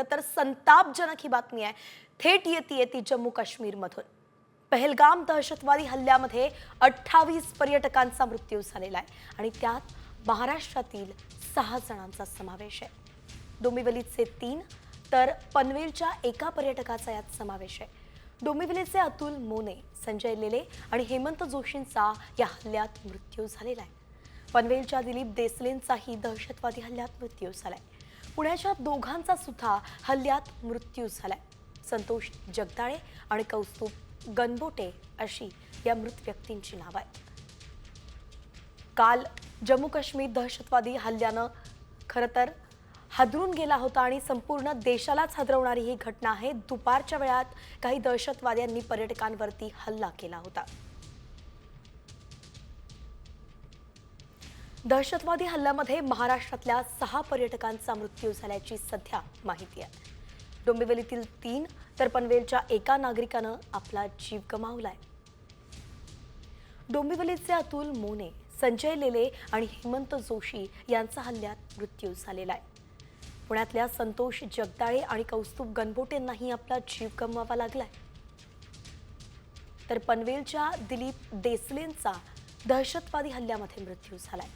खरं तर संतापजनक ही बातमी आहे. थेट येते ती जम्मू काश्मीरमधून. पहलगाम दहशतवादी हल्ल्यामध्ये अठ्ठावीस पर्यटकांचा मृत्यू झालेला आहे आणि त्यात महाराष्ट्रातील सहा जणांचा समावेश आहे. डोंबिवलीचे तीन तर पनवेलच्या एका पर्यटकाचा यात समावेश आहे. डोंबिवलीचे अतुल मोने संजय लेले आणि हेमंत जोशींचा या हल्ल्यात मृत्यू झालेला आहे. पनवेलच्या दिलीप देसलेंचाही दहशतवादी हल्ल्यात मृत्यू झालाय. पुण्याच्या दोघांचा सुद्धा हल्ल्यात मृत्यू झालाय. संतोष जगदाळे आणि कौस्तुभ गणबोटे अशी या मृत व्यक्तींची नावं आहेत. काल जम्मू काश्मीर दहशतवादी हल्ल्यानं खरं तर हादरून गेला होता आणि संपूर्ण देशालाच हादरवणारी ही घटना आहे. दुपारच्या वेळात काही दहशतवाद्यांनी पर्यटकांवरती हल्ला केला होता. दहशतवादी हल्ल्यामध्ये महाराष्ट्रातल्या सहा पर्यटकांचा मृत्यू झाल्याची सध्या माहिती आहे. डोंबिवलीतील तीन तर पनवेलच्या एका नागरिकानं आपला जीव गमावलाय. डोंबिवलीचे अतुल मोने संजय लेले आणि हेमंत जोशी यांचा हल्ल्यात मृत्यू झालेला आहे. पुण्यातल्या संतोष जगदाळे आणि कौस्तुभ गणबोटेंनाही आपला जीव गमवावा लागलाय. तर पनवेलच्या दिलीप देसलेंचा दहशतवादी हल्ल्यामध्ये मृत्यू झालाय.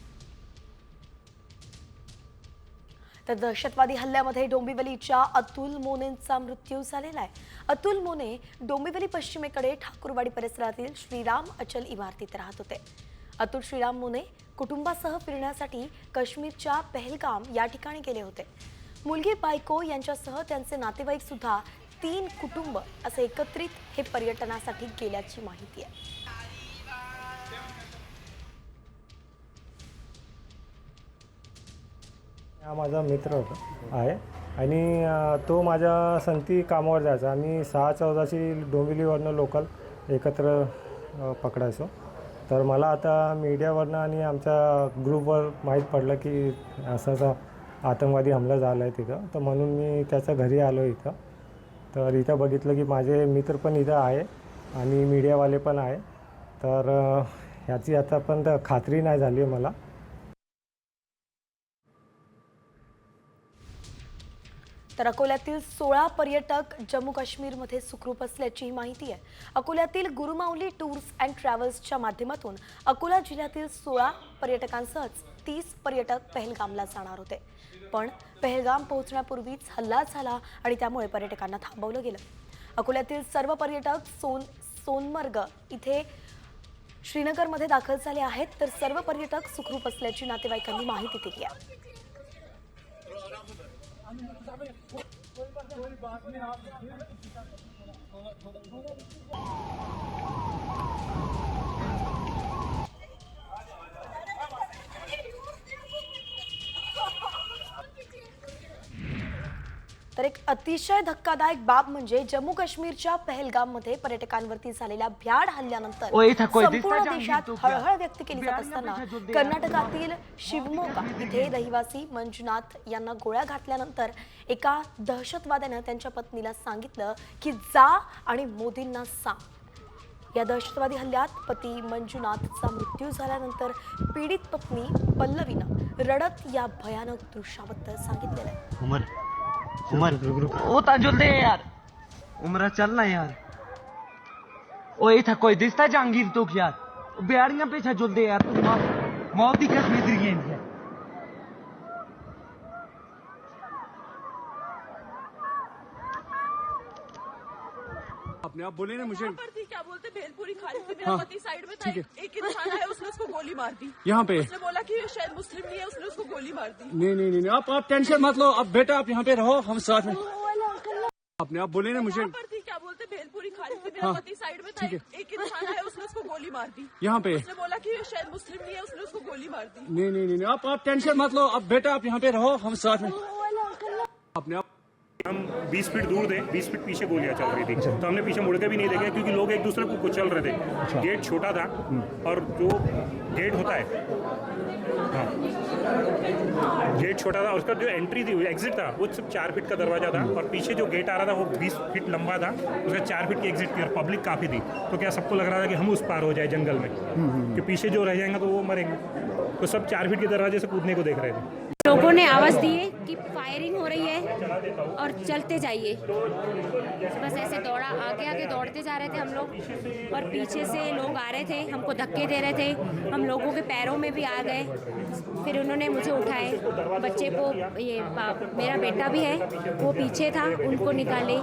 तर दहशतवादी हल्ल्यामध्ये डोंबिवलीच्या अतुल मोनेंचा मृत्यू झालेला आहे. अतुल मोने डोंबिवली पश्चिमेकडे ठाकूरवाडी परिसरातील श्रीराम अचल इमारतीत राहत होते. अतुल श्रीराम मोने कुटुंबासह फिरण्यासाठी काश्मीरच्या पहलगाम या ठिकाणी गेले होते. मुलगी बायको यांच्यासह त्यांचे नातेवाईक सुद्धा तीन कुटुंब असे एकत्रित हे पर्यटनासाठी गेल्याची माहिती आहे. हा माझा मित्र होता आहे. आणि तो माझ्या संगती कामावर जायचा. आम्ही सहा चौदाची डोंबिवलीवरनं लोकल एकत्र पकडायचो. तर मला आता मीडियावरनं आणि आमच्या ग्रुपवर माहीत पडलं की असा असा आतंकवादी हमला झाला आहे तिथं. तर म्हणून मी त्याच्या घरी आलो इथं. तर इथं बघितलं की माझे मित्र पण इथं आहे आणि मीडियावाले पण आहे. तर ह्याची आता पण खात्री नाही झाली आहे मला. तर अकोल्यातील सोळा पर्यटक जम्मू काश्मीरमध्ये सुखरूप असल्याची माहिती आहे. अकोल्यातील गुरुमाऊली टूर्स अँड ट्रॅव्हल्सच्या माध्यमातून अकोला जिल्ह्यातील सोळा पर्यटकांसहच तीस पर्यटक पहलगामला जाणार होते. पण पहलगाम पोहोचण्यापूर्वीच हल्ला झाला आणि त्यामुळे पर्यटकांना थांबवलं गेलं. अकोल्यातील सर्व पर्यटक सोन सोनमर्ग इथे श्रीनगरमध्ये दाखल झाले आहेत. तर सर्व पर्यटक सुखरूप असल्याची नातेवाईकांनी माहिती दिली आहे. कोई बात नहीं आप तर एक अतिशय धक्कादायक बाब म्हणजे जम्मू काश्मीरच्या पहलगाममध्ये पर्यटकांवरती झालेल्या भ्याड हल्ल्यानंतर संपूर्ण देशात? हळहळ व्यक्त केली जात असताना कर्नाटकातील शिवमोगा इथे रहिवासी मंजुनाथ यांना गोळ्या घातल्यानंतर एका दहशतवाद्यानं त्यांच्या पत्नीला सांगितलं की जा आणि मोदींना सांग. या दहशतवादी हल्ल्यात पती मंजुनाथचा मृत्यू झाल्यानंतर पीडित पत्नी पल्लवीनं रडत या भयानक दृश्याबद्दल सांगितलेलं आहे. उमर। उमर ओ ताजुल दे यार। उमरा चलना यार। ओ ये था कोई दिसता जहांगीर तो यार। बिहारियाँ पे छजुल दे यार तू मौ- मौत की कसम इधर गेंद है। अपने आप बोले ना मुझे। बोलते भेलपुरी खाली थी मेरा पति साइड में था एक इंसान है उसने उसको गोली मार दी। यहाँ पे। उसने बोला कि शायद मुस्लिम नहीं है उसने उसको गोली मार दी। नहीं नहीं नहीं आप आप टेंशन मत लो अब बेटा आप यहाँ पे रहो हम साथ में। अपने आप बोले ना मुझे। क्या बोलते भेलपुरी खाली थी मेरा पति साइड में था एक इंसान है उसने उसको गोली मार दी। यहाँ पे। उसने बोला कि शायद मुस्लिम नहीं है उसने उसको गोली मार दी। नहीं नहीं नहीं आप आप टेंशन मत लो अब बेटा आप यहाँ पे रहो हम साथ में। अपने आप हम 20 फीट दूर थे 20 फीट पीछे गोलियाँ चल रही थी। तो हमने पीछे मुड़ के भी नहीं देखे क्योंकि लोग एक दूसरे को कुचल रहे थे। गेट छोटा था और जो गेट होता है हाँ। गेट छोटा था उसका जो एंट्री थी एग्जिट था वो सिर्फ़ चार फीट का दरवाज़ा था और पीछे जो गेट आ रहा था वो बीस फीट लंबा था उसका चार फीट की एग्जिट थी और पब्लिक काफ़ी थी। तो क्या सबको लग रहा था कि हम उस पार हो जाए जंगल में? कि पीछे जो रह जाएँगे तो वो मरेंगे। तो सब चार फीट के दरवाजे से कूदने को देख रहे थे। लोगों उन्होंने आवाज़ दी है कि फायरिंग हो रही है और चलते जाइए। बस ऐसे दौड़ा आगे आगे दौड़ते जा रहे थे हम लोग और पीछे से लोग आ रहे थे हमको धक्के दे रहे थे। हम लोगों के पैरों में भी आ गए। फिर उन्होंने मुझे उठाए। बच्चे को ये मेरा बेटा भी है वो पीछे था उनको निकाले।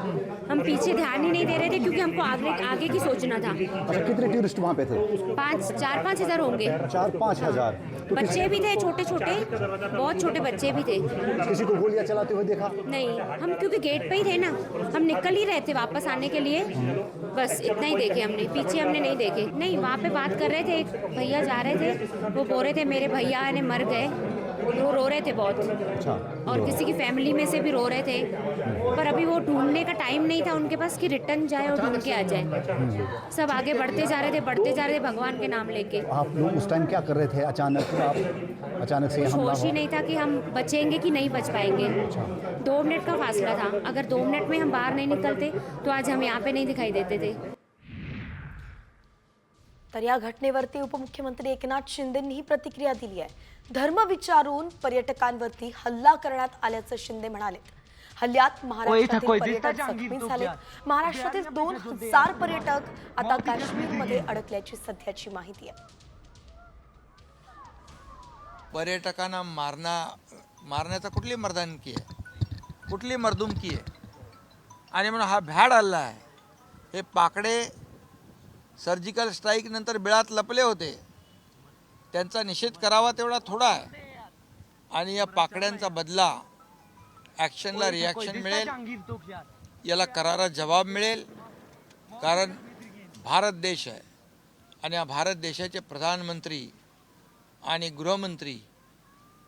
हम पीछे ध्यान ही नहीं दे रहे थे क्योंकि हमको आगे आगे की सोचना था। अच्छा कितने टूरिस्ट वहाँ पे थे? पाँच चार पाँच हज़ार होंगे। चार पाँच हज़ार। बच्चे भी थे छोटे छोटे बहुत छोटे बच्चे भी थे। किसी को गोलियां चलाते हुए देखा? नहीं हम क्योंकि गेट पे ही थे ना हम निकल ही रहे थे वापस आने के लिए। बस इतना ही देखे हमने पीछे हमने नहीं देखे। नहीं वहाँ पे बात कर रहे थे एक भैया जा रहे थे वो बोल रहे थे मेरे भैया ने मर गए। वो रो रहे थे बहुत। अच्छा और किसी की फैमिली में से भी रो रहे थे। पर अभी वो ढूँढने का टाइम नहीं था उनके पास कि रिटर्न जाए और ढूंढ के आ जाए। सब आगे बढ़ते जा रहे थे बढ़ते जा रहे थे भगवान के नाम लेके। आप लोग उस टाइम क्या कर रहे थे? अचानक आप अचानक से होश ही नहीं था कि हम बचेंगे कि नहीं बच पाएँगे। दो मिनट का फासला था। अगर दो मिनट में हम बाहर नहीं निकलते तो आज हम यहाँ पे नहीं दिखाई देते थे। तर या घटनेवरती उपमुख्यमंत्री एकनाथ शिंदेंनीही प्रतिक्रिया दिली आहे. धर्म विचारून पर्यटकांवरती हल्ला करण्यात आल्याचं शिंदे म्हणाले. हल्ल्यात महाराष्ट्रातील पर्यटक जखमी झाले महाराष्ट्रातील दोन हजार पर्यटक आता काश्मीरमध्ये अडकल्याची सध्याची माहिती आहे. पर्यटकांना मारणा मारण्याचा कुठली मर्दानकी आहे? कुठली मर्दुमकी आहे? आणि म्हणून हा भ्याड हल्ला आहे. हे पाकडे सर्जिकल स्ट्राईक नंतर बिळात लपले होते. त्यांचा निषेध करावा तेवढा थोडा आहे. आणि या पाकड्यांचा बदला ॲक्शनला रिॲक्शन मिळेल. याला करारा जवाब मिळेल. कारण भारत देश आहे. आणि या भारत देशाचे प्रधानमंत्री आणि गृहमंत्री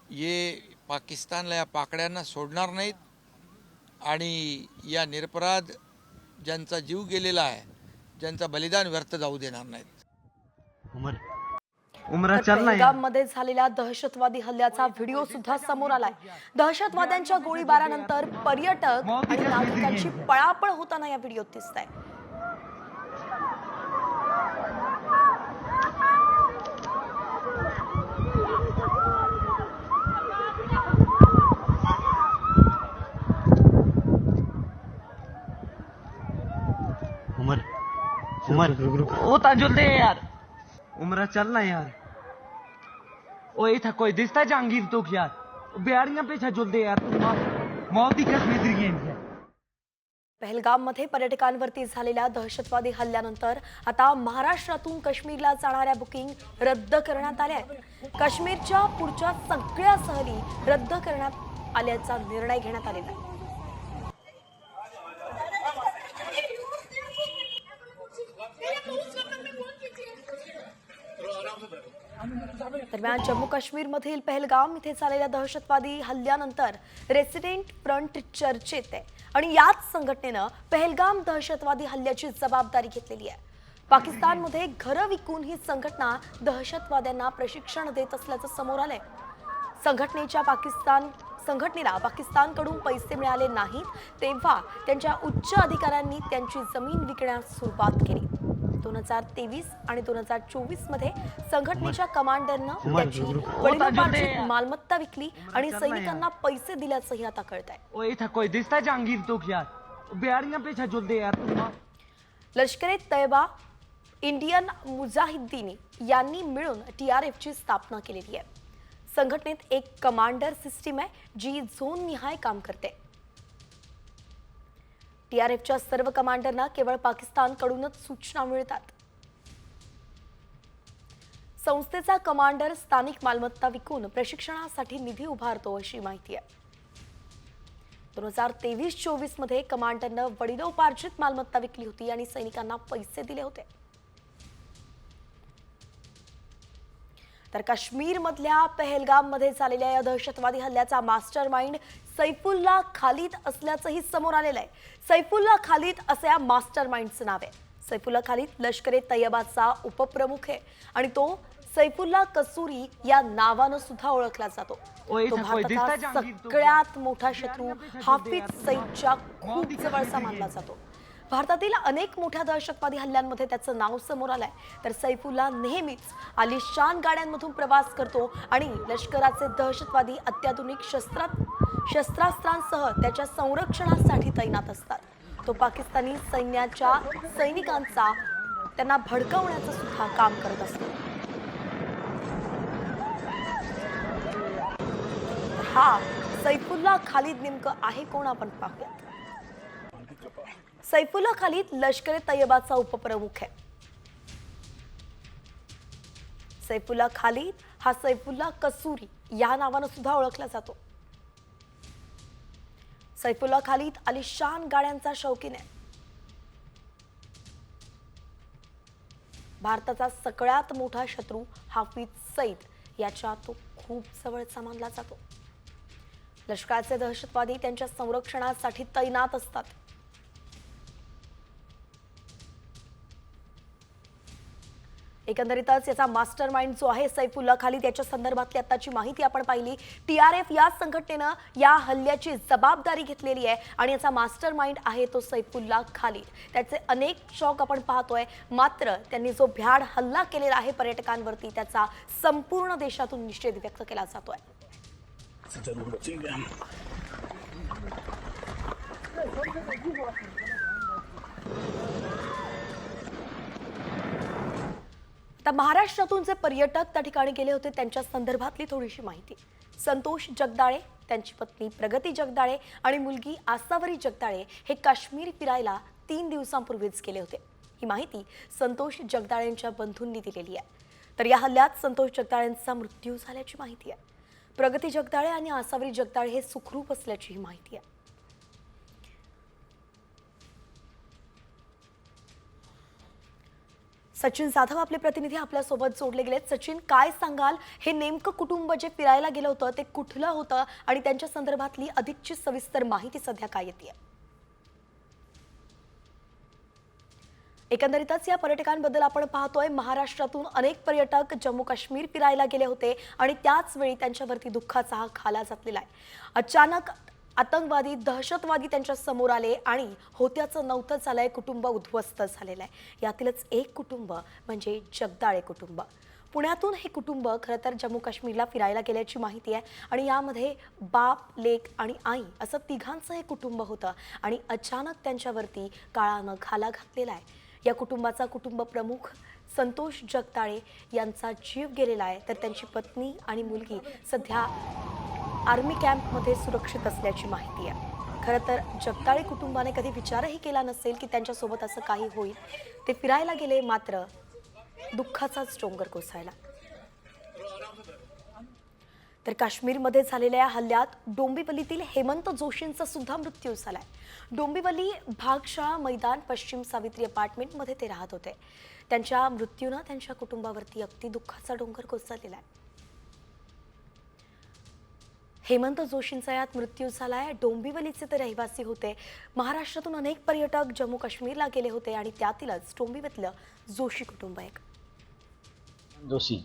ये पाकिस्तानला या पाकड्यांना सोडणार नाहीत. आणि या निरपराध ज्यांचा जीव गेलेला आहे ज्यांचं बलिदान व्यर्थ जाऊ देणार नाहीत. उमर. उमरा तर चलना यार पहलगाममध्ये झालेल्या दहशतवादी हल्ल्याचा व्हिडिओ सुद्धा समोर आलाय. दहशतवाद्यांच्या गोळीबारानंतर पर्यटक आणि नागरिकांची पळापळ होताना या व्हिडिओत दिसत आहे उमर। ओ ताजुल दे यार। उमरा चलना यार। ओ ये था कोई दिसता जहांगीर तो यार? बेड़ियां पे जुल दे यार मौत ही गेम है। पहलगाममध्ये पर्यटकांवरती झालेल्या दहशतवादी हल्ल्यानंतर आता महाराष्ट्रातून काश्मीरला जाणाऱ्या बुकिंग रद्द करण्यात आल्या आहेत. काश्मीरच्या पुढच्या सगळ्या सहली रद्द करण्यात आल्याचा निर्णय घेण्यात आलेला आहे. दरम्यान जम्मू काश्मीरमधील पहलगाम इथे झालेल्या दहशतवादी हल्ल्यानंतर रेसिडेंट फ्रंट चर्चेत आहे. आणि याच संघटनेनं पहलगाम दहशतवादी हल्ल्याची जबाबदारी घेतलेली आहे. पाकिस्तानमध्ये घरं विकून ही संघटना दहशतवाद्यांना प्रशिक्षण देत असल्याचं समोर आलंय. संघटनेच्या पाकिस्तान संघटनेला पाकिस्तानकडून पैसे मिळाले नाहीत तेव्हा त्यांच्या उच्च अधिकाऱ्यांनी त्यांची जमीन विकण्यास सुरुवात केली. दोन हजार तेवीस आणि दोन हजार चोवीसमध्ये संघटनेच्या कमांडरनं त्याची वडिलोपार्जित मालमत्ता विकली आणि सैनिकांना पैसे दिल्याचंही आता कळत आहे लष्कर ए तैयबा इंडियन मुजाहिद्दीन यांनी मिळून टीआरएफची स्थापना केलेली आहे. संघटनेत एक कमांडर सिस्टीम आहे जी झोन निहाय काम करते. टीआरएफच्या सर्व कमांडरना केवळ पाकिस्तानकडूनच सूचना मिळतात. संस्थेचा कमांडर स्थानिक मालमत्ता विकून प्रशिक्षणासाठी निधी उभारतो अशी माहिती आहे. दोन हजार तेवीस चोवीसमध्ये कमांडरनं वडिलोपार्जित मालमत्ता विकली होती आणि सैनिकांना पैसे दिले होते. तर काश्मीरमधल्या पहलगाममध्ये झालेल्या या दहशतवादी हल्ल्याचा मास्टर माइंड सैफुल्ला खालिद असल्याचंही समोर आलेलं आहे. सैफुल्ला खालिद असं या मास्टर माइंडचं नाव आहे. सैफुल्ला खालिद लष्कर ए तय्यबाचा उपप्रमुख आहे आणि तो सैफुल्ला कसुरी या नावानं सुद्धा ओळखला जातो. तो भारताचा? सगळ्यात मोठा शत्रू हाफिज सईदच्या खूप जवळचा मानला जातो. भारतातील अनेक मोठ्या दहशतवादी हल्ल्यांमध्ये त्याचं नाव समोर आलंय. तर सैफुल्ला नेहमीच आलिशान गाड्यांमधून प्रवास करतो आणि लष्कराचे दहशतवादी अत्याधुनिक शस्त्रा शस्त्रास्त्रांसह त्याच्या संरक्षणासाठी तैनात असतात. तो पाकिस्तानी सैन्याच्या सैनिकांचा त्यांना भडकवण्याचं सुद्धा काम करत असतो. हा सैफुल्ला खालिद नेमकं आहे कोण आपण पाहूयात. सैफुल्ला खालिद लष्कर ए तय्यबाचा उपप्रमुख आहे. सैफुल्ला खालिद हा सैफुल्ला कसूरी या नावानं सुद्धा ओळखला जातो. सैफुल्ला खालिद अलिशान गाड्यांचा शौकीन आहे. भारताचा सगळ्यात मोठा शत्रू हाफिज सईद याच्या तो खूप जवळचा मानला जातो. लष्कराचे दहशतवादी त्यांच्या संरक्षणासाठी तैनात असतात. एकंदरीतच याचा मास्टर माइंड जो आहे सैफुल्ला खाली त्याच्या संदर्भातली आताची माहिती आपण पाहिली. टी आर एफ या संघटनेनं या हल्ल्याची जबाबदारी घेतलेली आहे आणि याचा मास्टर माइंड आहे तो सैफुल्ला खाली त्याचे अनेक शॉक आपण पाहतोय. मात्र त्यांनी जो भ्याड हल्ला केलेला आहे पर्यटकांवरती त्याचा संपूर्ण देशातून निषेध व्यक्त केला जातोय. आता महाराष्ट्रातून जे पर्यटक त्या ठिकाणी गेले होते त्यांच्या संदर्भातली थोडीशी माहिती. संतोष जगदाळे त्यांची पत्नी प्रगती जगदाळे आणि मुलगी आसावरी जगदाळे हे काश्मीर फिरायला तीन दिवसांपूर्वीच गेले होते. ही माहिती संतोष जगदाळेंच्या बंधूंनी दिलेली आहे. तर या हल्ल्यात संतोष जगदाळेंचा मृत्यू झाल्याची माहिती आहे. प्रगती जगदाळे आणि आसावरी जगदाळे हे सुखरूप असल्याची ही माहिती आहे. सचिन जाधव आपले प्रतिनिधी आपल्यासोबत जोडले गेलेत. सचिन काय सांगाल? हे नेमकं कुटुंब जे फिरायला गेलं होतं ते कुठलं होतं? आणि त्यांच्या संदर्भातली अधिकची सविस्तर माहिती सध्या काय येते? एकंदरीतच या पर्यटकांबद्दल आपण पाहतोय महाराष्ट्रातून अनेक पर्यटक जम्मू काश्मीर फिरायला गेले होते आणि त्याच वेळी त्यांच्यावरती दुःखाचा हा खाला जातलेला आहे. अचानक आतंकवादी दहशतवादी त्यांच्यासमोर आले आणि होत्याचं नव्हतं झालंय कुटुंब उद्ध्वस्त झालेलं आहे. यातीलच एक कुटुंब म्हणजे जगदाळे कुटुंब. पुण्यातून हे कुटुंब खरं तर जम्मू काश्मीरला फिरायला गेल्याची माहिती आहे आणि यामध्ये बाप लेक आणि आई असं तिघांचं हे कुटुंब होतं आणि अचानक त्यांच्यावरती काळानं घाला घातलेला आहे. या कुटुंबाचा कुटुंब प्रमुख संतोष जगताळे यांचा जीव गेलेला आहे. तर त्यांची पत्नी आणि मुलगी सध्या आर्मी कॅम्पमध्ये सुरक्षित असल्याची माहिती आहे. खरं तर जगताळे कुटुंबाने कधी विचारही केला नसेल की त्यांच्यासोबत असं काही होईल. ते फिरायला गेले मात्र दुःखाचाच डोंगर कोसळला. तर काश्मीरमध्ये झालेल्या या हल्ल्यात डोंबिवलीतील हेमंत जोशींचा सुद्धा मृत्यू झालाय. डोंबिवली भागशाळा मैदान पश्चिम सावित्री अपार्टमेंटमध्ये ते राहत होते. त्यांच्या मृत्यूनं त्यांच्या कुटुंबावरती अगदी दुःखाचा डोंगर कोसळलेला आहे. हेमंत जोशींचा यात मृत्यू झालाय. डोंबिवलीचे ते रहिवासी होते. महाराष्ट्रातून अनेक पर्यटक जम्मू काश्मीरला गेले होते आणि त्यातीलच डोंबिवलीतलं जोशी कुटुंब एक. जोशी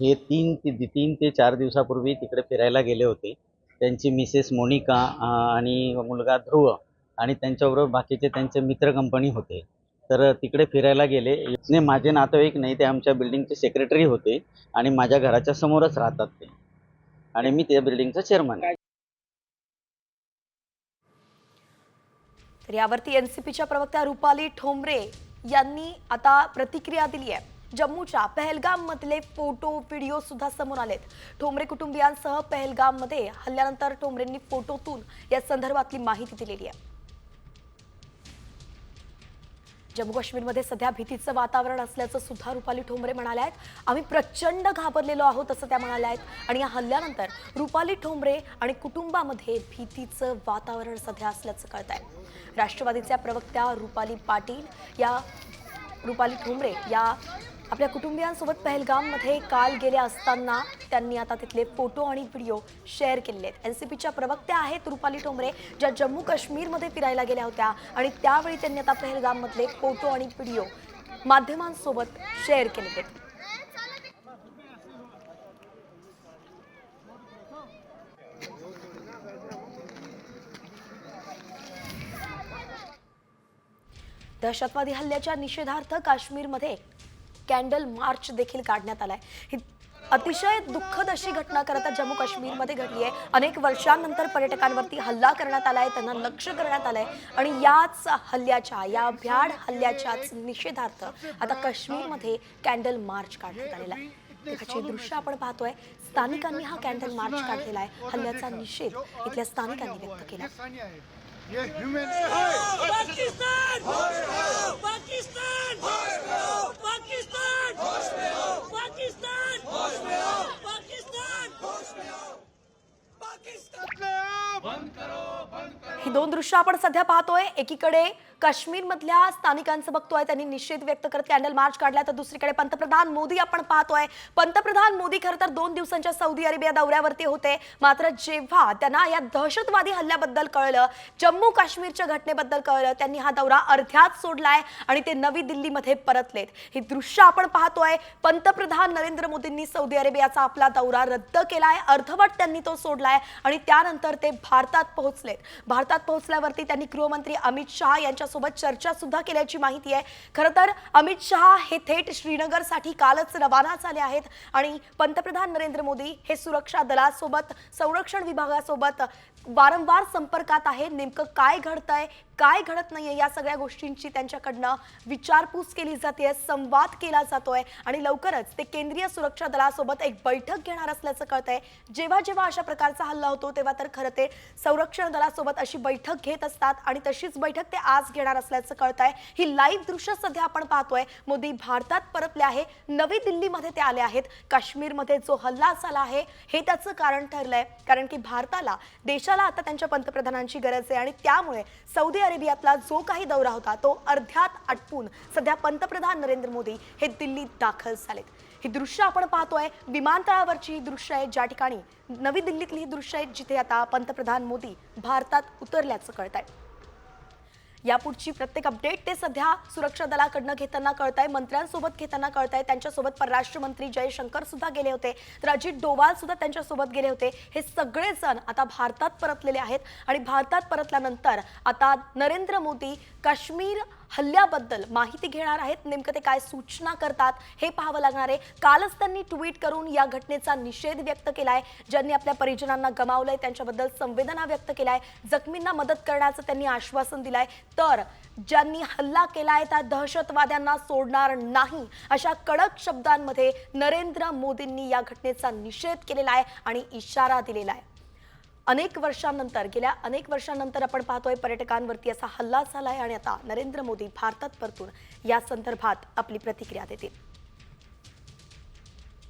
हे तीन ते तीन ते चार दिवसापूर्वी तिकडे फिरायला गेले होते. त्यांची मिसेस मोनिका आणि मुलगा ध्रुव आणि त्यांच्याबरोबर बाकीचे त्यांचे मित्र कंपनी होते. तर तिकडे फिरायला गेले. नाही माझे नातेवाईक नाही ते आमच्या बिल्डिंगचे सेक्रेटरी होते आणि माझ्या घराच्या समोरच राहतात ते. आणि मी त्या बिल्डिंगचा चेअरमन आहे. तर यावरती एनसीपीच्या प्रवक्त्या रुपाली ठोंबरे यांनी आता प्रतिक्रिया दिली आहे. जम्मूच्या पहलगाम मधले फोटो व्हिडिओ सुद्धा समोर आलेत. ठोंबरे कुटुंबियांसह पहलगाममध्ये हल्ल्यानंतर ठोंबरेंनी फोटोतून या संदर्भातली माहिती दिलेली आहे. जम्मू काश्मीरमध्ये सध्या भीतीचं वातावरण असल्याचं सुद्धा रुपाली ठोंबरे म्हणाल्या आहेत. आम्ही प्रचंड घाबरलेलो आहोत असं त्या म्हणाल्या आहेत. आणि या हल्ल्यानंतर रुपाली ठोंबरे आणि कुटुंबामध्ये भीतीचं वातावरण सध्या असल्याचं कळत आहे राष्ट्रवादीच्या प्रवक्त्या रुपाली पाटील या रुपाली ठोंबरे या आपल्या कुटुंबियांसोबत पहलगाममध्ये काल गेले असताना त्यांनी आता तिथले फोटो आणि व्हिडिओ शेअर केलेले आहेत. एनसीपीच्या प्रवक्त्या आहेत रुपाली टोमरे ज्या जम्मू काश्मीरमध्ये फिरायला गेल्या होत्या आणि त्यावेळी त्यांनी आता पहलगाममधले फोटो आणि व्हिडिओ माध्यमांसोबत शेअर केलेले आहेत. दहशतवादी हल्ल्याच्या निषेधार्थ काश्मीरमध्ये कॅन्डल मार्च देखील काढण्यात आलाय. ही अतिशय दुःखद अशी घटना खरं तर जम्मू काश्मीरमध्ये घडली आहे अनेक वर्षांनंतर पर्यटकांवरती हल्ला करण्यात आलाय त्यांना लक्ष करण्यात आलंय आणि याच हल्ल्याच्या या भ्याड हल्ल्याच्याच निषेधार्थ आता काश्मीरमध्ये कॅन्डल मार्च काढण्यात आलेला आहे. दृश्य आपण पाहतोय. स्थानिकांनी हा कॅन्डल मार्च काढलेला आहे हल्ल्याचा निषेध इथल्या स्थानिकांनी व्यक्त केला पाकिस्तान! ही दोन दृश्य आपण सध्या पाहतोय. एकीकडे काश्मीरमधल्या स्थानिकांचं बघतोय. त्यांनी निषेध व्यक्त करत कॅन्डल मार्च काढला तर दुसरीकडे पंतप्रधान मोदी आपण पाहतोय. पंतप्रधान मोदी खरं तर दोन दिवसांच्या सौदी अरेबिया दौऱ्यावरती होते. मात्र जेव्हा त्यांना या दहशतवादी हल्ल्याबद्दल कळलं जम्मू काश्मीरच्या घटनेबद्दल कळलं त्यांनी हा दौरा अर्ध्यात सोडलाय आणि ते नवी दिल्लीमध्ये परतलेत. ही दृश्य आपण पाहतोय. पंतप्रधान नरेंद्र मोदींनी सौदी अरेबियाचा आपला दौरा रद्द केलाय. अर्धवट त्यांनी तो सोडलाय आणि त्यानंतर ते भारतात पोहोचलेत. भारतात पोहोचल्यावरती त्यांनी गृहमंत्री अमित शहा यांच्यासोबत चर्चा सुद्धा केल्याची माहिती आहे. खरं तर अमित शहा हे थेट श्रीनगरसाठी कालच रवाना झाले आहेत आणि पंतप्रधान नरेंद्र मोदी हे सुरक्षा दलासोबत संरक्षण विभागासोबत वारंवार संपर्कात आहे. नेमकं काय घडतंय? काय घडत नाहीये या सगळ्या गोष्टींची त्यांच्याकडनं विचारपूस केली जाते संवाद केला जातोय आणि लवकरच ते केंद्रीय सुरक्षा दलासोबत एक बैठक घेणार असल्याचं कळतंय. जेव्हा जेव्हा अशा प्रकारचा हल्ला होतो तेव्हा तर खरं ते संरक्षण दलासोबत अशी बैठक घेत असतात आणि तशीच बैठक ते आज घेणार असल्याचं कळतंय. ही लाईव्ह दृश्य सध्या आपण पाहतोय. मोदी भारतात परतले आहे नवी दिल्लीमध्ये ते आले आहेत. काश्मीरमध्ये जो हल्ला झाला आहे हे त्याचं कारण ठरलंय. कारण की भारताला देशाला आता त्यांच्या पंतप्रधानांची गरज आहे आणि त्यामुळे सौदी अरेबियातला जो काही दौरा होता तो अर्ध्यात आटपून सध्या पंतप्रधान नरेंद्र मोदी हे दिल्लीत दाखल झालेत. ही दृश्य आपण पाहतोय. विमानतळावरची ही दृश्य आहेत ज्या ठिकाणी नवी दिल्लीतली ही दृश्य आहेत जिथे आता पंतप्रधान मोदी भारतात उतरल्याचं कळत आहे यापुढची प्रत्येक अपडेट ते सध्या सुरक्षा दलाकडनं घेताना कळत आहे मंत्र्यांसोबत घेताना कळत आहे त्यांच्यासोबत परराष्ट्र मंत्री जयशंकर सुद्धा गेले होते. तर अजित डोवाल सुद्धा त्यांच्यासोबत गेले होते. हे सगळेजण आता भारतात परतलेले आहेत. आणि भारतात परतल्यानंतर आता नरेंद्र मोदी काश्मीर हल्ल्याबद्दल माहिती घेणार आहेत. नेमकं ते काय सूचना करतात हे पाहावं लागणार आहे. कालच त्यांनी ट्विट करून या घटनेचा निषेध व्यक्त केलाय. ज्यांनी आपल्या परिजनांना गमावलंय त्यांच्याबद्दल संवेदना व्यक्त केलाय. जखमींना मदत करण्याचं त्यांनी आश्वासन दिलंय. तर ज्यांनी हल्ला केलाय त्या दहशतवाद्यांना सोडणार नाही अशा कडक शब्दांमध्ये नरेंद्र मोदींनी या घटनेचा निषेध केलेला आहे आणि इशारा दिलेला आहे. अनेक वर्षांनंतर गेल्या अनेक वर्षांनंतर आपण पाहतोय पर्यटकांवरती असा हल्ला झालाय आणि आता नरेंद्र मोदी भारतात परतून या संदर्भात आपली प्रतिक्रिया देतील.